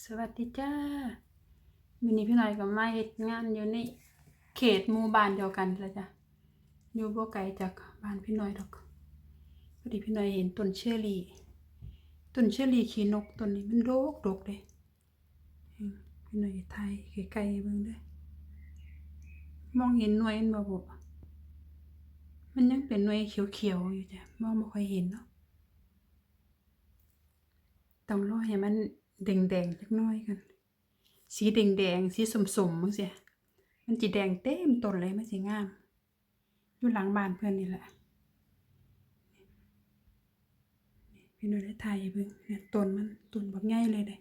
สวัสดีจ้ามินี้พี่หน่อยกับมาเฮ็ดงานอยู่ในเขตหมู่บ้านเดียวกันแล้วจ้ะอยู่บ่ไกลจากบ้านพี่หน่อยดอกพอดีพี่หน่อยเห็นต้นเชอรี่ต้นเชอรี่ขี้นกต้นนี้มันโดกดกเด้อืมพี่หน่อยถ่ายไกลๆเบิ่งเด้อมองเห็นหน่วยมันบ่บ่มันยังเป็นหน่วยเขียวๆอยู่จ้ะมองบ่ค่อยเห็นเนาะต้องรอให้มัน แดงๆจักน้อยกัน สีแดงๆสีสมๆมั้งเสียมันจะแดงเต็มต้นเลยมันสิงาม อยู่หลังบ้านเพื่อนนี่แหละพี่น้อยได้ถ่ายเบิ่งเนี่ยต้นมันต้นแบักใหญ่เลยเด้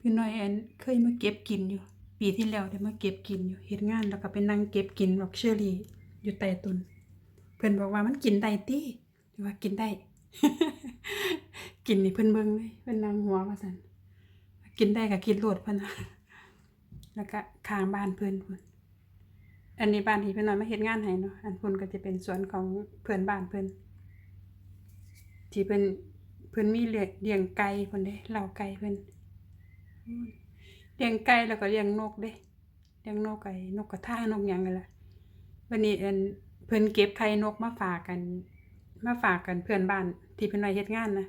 พี่น้อยแอนเคยมาเก็บกินอยู่ ปีที่แล้วได้มาเก็บกินอยู่เฮ็ดงานแล้วก็ไปนั่งเก็บกินบักเชอรี่อยู่ใต้ต้นเพิ่อนบอกว่ามันกินได้ติว่ากินได้ กินนี่เพิ่นเบิ่งเลยเพิ่นนั่งหัวว่าซั่นกินได้ก็กินโลดเพิ่นน่ะแล้วก็ข้างบ้านเพิ่นพุ่นอันนี้บ้านที่เพิ่นนอนมาเฮ็ดงานให้เนาะอันพุ่นก็จะเป็นสวนของเพื่อนบ้านเพิ่นที่เพิ่นเพิ่นมีเลี้ยงเลี้ยงไก่เพิ่นเด้เล้าไก่เพิ่นอืมเลี้ยงไก่แล้วก็เลี้ยงนกเด้เลี้ยงนกไก่นกกระทานกหยังนั่นล่ะวันนี้อันเพิ่นเก็บไข่นกมาฝากกัน มาฝากกันเพื่อนบ้านที่เพิ่นไว้เฮ็ดงานนะ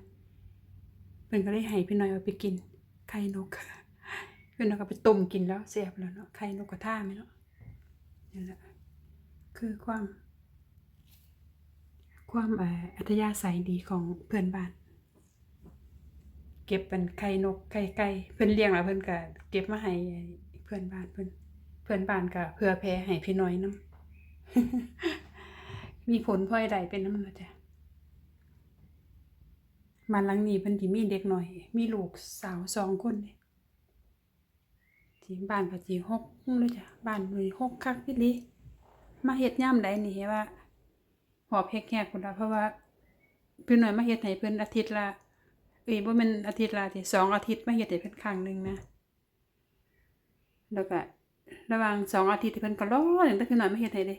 เพิ่นก็เลยให้พี่น้อยเอาไปกิน ไข่นกเพิ่นเอาก็ไปต้มกินแล้วแซ่บแล้วเนาะไข่นกกระทาไหมเนาะนั่แหละคือความ ความเอ่ออัธยาศัยดีของเพื่อนบ้าน เก็บเป็นไข่นกไข่ไก่เพิ่นเลี้ยงแล้วเพิ่นก็เก็บมาให้เพื่อนบ้านเพิ่นเพื่อนบ้านก็เพื่อแผ่ให้พี่น้อยนํมีผลพลอยใดเป็นน้ำนะจ๊ะ มานหลังนี้เพิ่นสิมีเด็กหน่อย มีลูกสาวสองคนเนี่ยที่บ้านก็สิหกเลยจ้ะบ้านเลยหกคักพี่ลีมาเฮ็ดยามใดนี่ว่า หอบแฮกๆพุ่นละเพราะว่าเพิ่นหน่อยมาเฮ็ดให้เพิ่นอาทิตย์ละเอ้ยบ่แม่นอาทิตย์ละสิสองอาทิตย์มาเฮ็ดให้เพิ่นครั้งหนึงนะ แล้วก็ระหว่างสองอาทิตย์ที่เพิ่นก็รอตั้งแต่พิ่หน่อยมาเฮ็ดให้เด้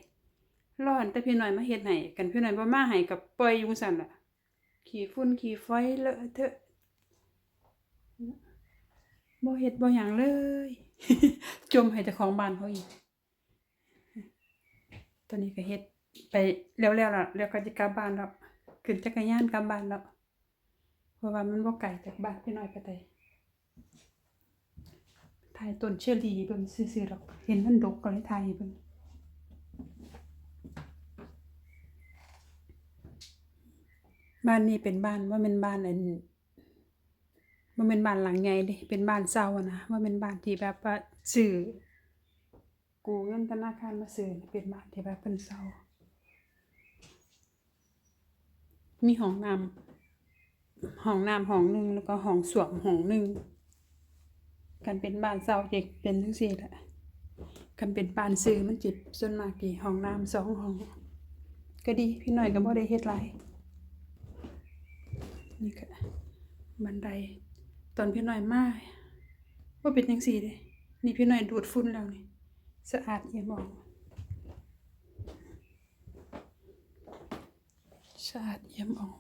ร้อนแต่พี่หน้อยมาเฮ็ดให้กันพี่หน้อยบ่มาให้กับปล่อยอยู่ซั่นล่ะ ขี้ฝุ่นขี้ไฟเลอะเทอะบ่เฮ็ดบ่หยังเลย จมให้เจ้าของบ้านเขาอีก ตอนนี้ก็เฮ็ดไปแล้วๆแล้วแล้วก็จะกลับบ้านแล้วขึ้นจักรยานกลับบ้านแล้วเพราะว่ามันบ่ไกลจากบ้านพี่น้อยไปานใดถ่ายต้นเชอรี่เบิ่งซื่อๆหรอก เห็นมันดกก็เลยถ่ายเบิ่ง บ้านนี้เป็นบ้านว่าเป็นบ้านอันว่าเป็นบ้านหลังใหญ่เด้เป็นบ้านเช่านะว่าเป็นบ้านที่แบบว่าซื้อกู้เงินธนาคารมาซื้อเป็นบ้านที่แบบเป็นเช่ามีห้องน้ำห้องน้ำห้องหนึ่งแล้วก็ห้องสวมห้องหนึ่งกันเป็นบ้านเช่าเด็กเป็นทั้งสี่แหละกันเป็นบ้านซื้อมันจิบส่วนมากกี่ห้องน้ำสองห้อง ก็ดีพี่หน่อยก็บ่ได้เฮ็ดหลาย นี่ค่ะบันไดตอนพี่หน่อยมาว่าเป็นยังสี่เลยนี่พี่หน่อยดูดฝุ่นแล้วนี่สะอาดเยี่ยมออกสะอาดเยี่ยมออก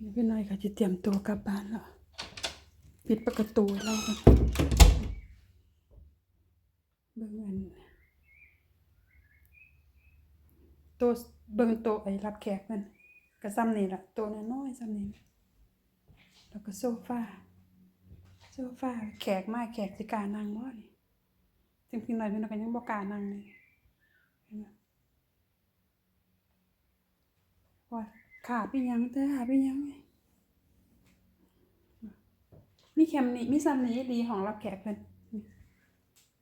นี่พี่หน่อยก็จะเตรียมตัวกลับบ้านแล้วปิดประตูแล้วกันเบิ่งอัน ตัวเบิ่งโต๊ะไอ้รับแขกมันก็ซ้ำนี่ละโต๊ะน้อยๆซ้ำนี่แล้วก็โซฟาโซฟาแขกมาแขกสิกานั่งบ่นี่จึงพี่น้อยพี่น้อยก็ยังบ่กานั่งเลยเห็นบ่ว่าขาไปยังเด้อขาไปยังไงมีแคมนี่มีซ้ำนี่ดีของรับแขกเพิ่นนี่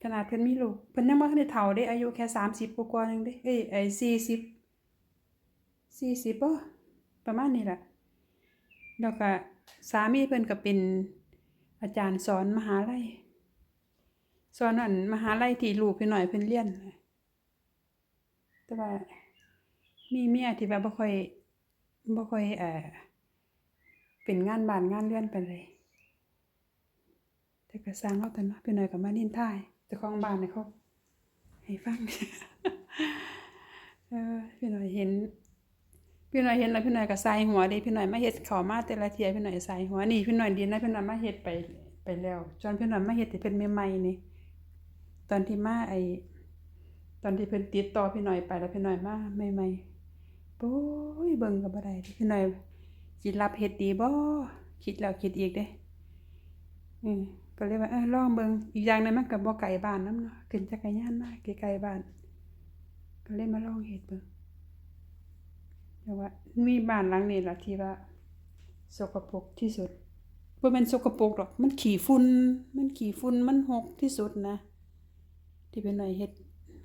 ขนาดเพิ่นมีลูกเพิ่นยังบ่ทันได้เฒ่าเด้อายุแค่30กว่าๆนึงเด้เอ้ยไอ้40 สี่สิบป่ประมาณนี้แหละแล้วก็สามีเพิ่นก็เป็นอาจารย์สอนมหาลัยสอนอันมหาลัยที่ลูกพี่หน่อยเพิ่นเรียนแต่ว่ามีเมียที่แบบบ่ค่อยบ่ค่อยเอ่อเป็นงานบ้านงานเรือนไปานใดแต่ก็สร้างเอาแต่เนาะพี่หน่อยก็มานินทาให้เจ้าของบ้านให้เขาให้ฟังเออพี่หน่อยเห็น พี่หน่อยเห็นแล้วพี่หน่อยก็ใสายหัวเดิพี่หน่อยมาเฮ็ดเข้ามาแต่ละเที่ยพี่หน่อยใสายหัวนี่พี่หน่อยดีนะพี่หน่อยมาเฮ็ดไปไปแล้วจนพี่หน่อยมาเฮ็ดที่เพิ่นใหม่ๆนี่ตอนที่มาไอตอนที่เพิ่นติดต่อพี่หน่อยไปแล้วพี่หน่อยมาใหม่ๆโอ้ยเบิ่งก็บ่ได้พี่หน่อยสิรับเฮ็ดดีบ่คิดแล้วคิดอีกเด้อืมก็เลยว่าเออลองเบิ่งอีกอย่างหนึงมันก็บ่ไกลบ้านนำเนาะขึ้นจักรยานมาใกลๆบ้านก็เลยมาลองเฮ็ดเบิ่ง แต่ว่ามีบ้านหลังนี้ล่ะที่ว่าสกปรกที่สุดบ่แม่นสกปรกดอก มันขี้ฝุ่น มันขี้ฝุ่น มันหกที่สุดนะ ที่เป็นหน่อยเฮ็ด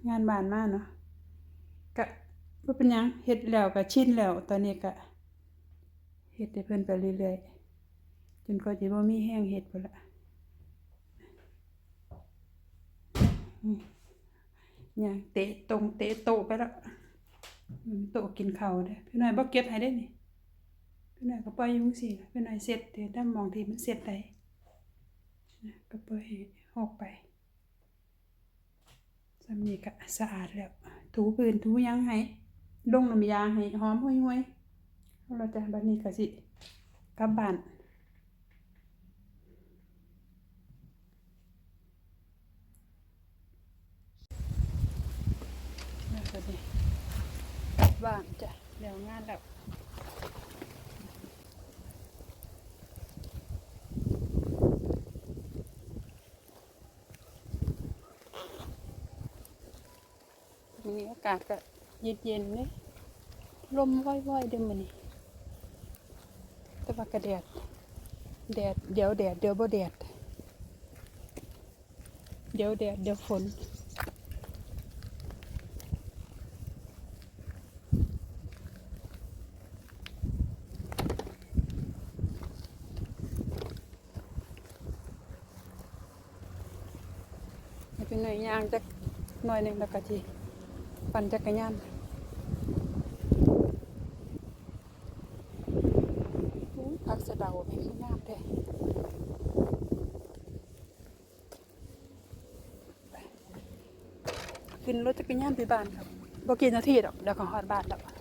งานบ้านมากเนาะก็บ่เป็นยังเฮ็ดแล้วก็ชินแล้ว ตอนนี้ก็เฮ็ดให้เพิ่นไปเรื่อยๆ จนกว่าสิบ่มีแรงเฮ็ดพุ่นละอย่างเตะตรงเตะโตไปแล้ว โตกินข้าวเด้พี่น้อยบ่เก็บให้ได้นี่พี่น้อยก็ปล่อยยู่งซี่ล่ะพี่น้อยเสร็จเดี๋ยวถ้ามองทีมันเสร็จได้นะก็ปล่อยหออกไปสำนีก็สะอาดแล้วถูพื้นถูยังให้ลงน้ำยาให้หอมห่วยๆเอาเราจะบัดนี้ก็สิกลับบ้านแล้วก็นี่กลั บบ้านจ้ะแล้วงานแล้ววันนี้อากาศก็เย็นๆเลยลมว่อยๆเดิมมันนี่แต่ว่ากระแดด แดด เดี๋ยวแดด เดี๋ยวบ่แดด เดี๋ยวแดด เดี๋ยวฝน ให้เป็นหน่อยยางจักหน่ อยหนึ่งแล้วก็ทีปั่นจักรยานพักสะเดาไม่คืองามแท้ไปขึ้นรถจักรยานไปบ้านครับบ่กี่นาทีดอกเดี๋ยวก็ฮอดบ้านแล้ว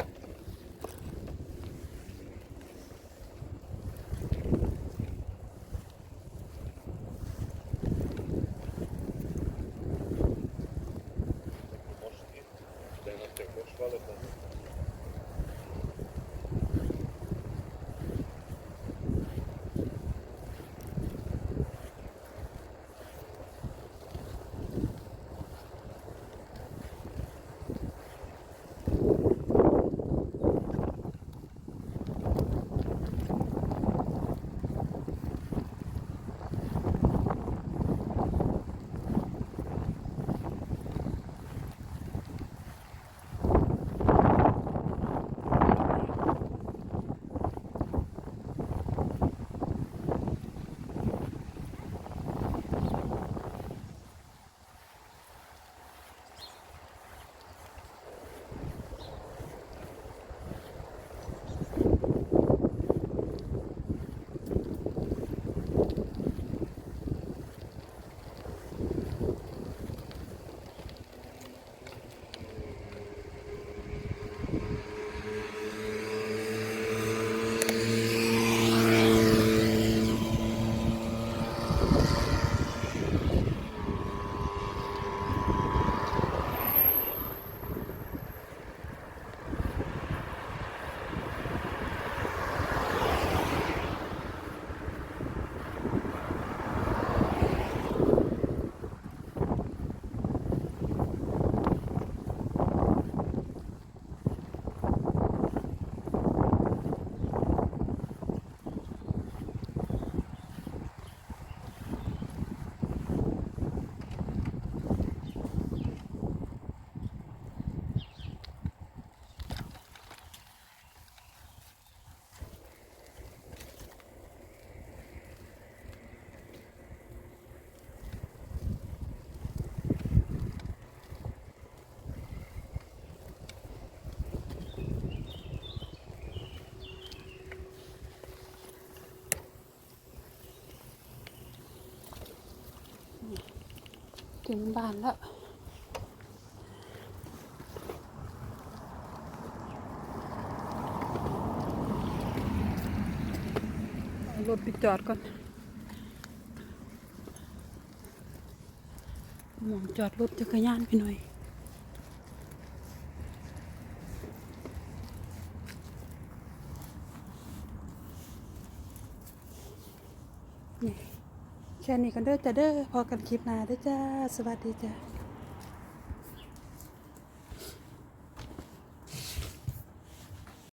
ถึงบ้านแล้วรถไปจอดก่อนมองจอดรถจักรยานไปหน่อย แค่นี้กันเด้อจ้าเด้อพอกันคลิปหน้าเด้อจ้า สวัสดีจ้า